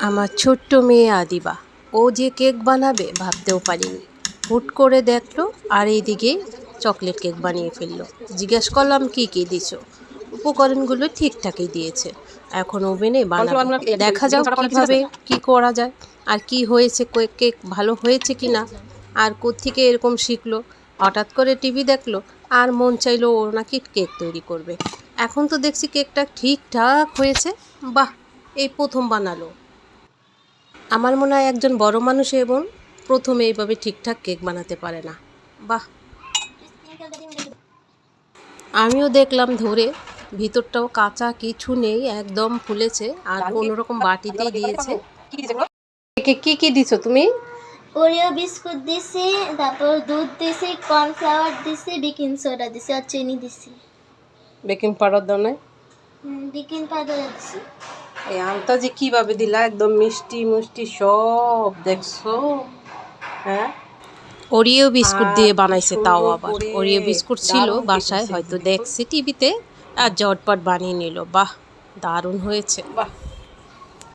আমার ছোট্ট মেয়ে আদিবা। ও যে কেক বানাবে ভাবতেও পারিনি। হুট করে দেখল আর এইদিকে চকলেট কেক বানিয়ে ফেলল। জিজ্ঞেস করলাম কি কি দিছো? উপকরণগুলো ঠিকঠাকই দিয়েছে। এখন ওভেনে বানাবো। দেখা যাক কীভাবে কি করা যায়। আর কি হয়েছে কেক কেক ভালো হয়েছে কি না আর কোত্থেকে এরকম শিখলো? হঠাৎ করে টিভি দেখল আর মন চাইলো ও নাকি কেক তৈরি করবে। এখন তো দেখছি কেকটা ঠিকঠাক হয়েছে। বাহ! এই প্রথম বানালো। আমার মনে হয় একজন বড় মানুষ এবং প্রথমে এইভাবে ঠিকঠাক কেক বানাতে পারে না। বাহ। আমিও দেখলাম ধরে ভিতরটাও কাঁচা কিছু নেই একদম ফুলেছে আর কোনো রকম বাটিতেই দিয়েছে। কি কি দিছো তুমি? ওরিও বিস্কুট দিছি তারপর দুধ দিছি কর্নফ্লাওয়ার দিছি বেকিং সোডা দিছি আর চিনি দিছি। বেকিং পাউডার দাও নাই? বেকিং পাউডার দিছি। এই আমটা যে কীভাবে দিলা একদম মিষ্টি মিষ্টি সব দেখছ? হ্যাঁ? ওরিও বিস্কুট দিয়ে বানাইছে তাও আবার। ওরিও বিস্কুট ছিল বাসায় হয়তো দেখছে টিভিতে আর জটপট বানিয়ে নিল। বাহ দারুণ হয়েছে। বাহ।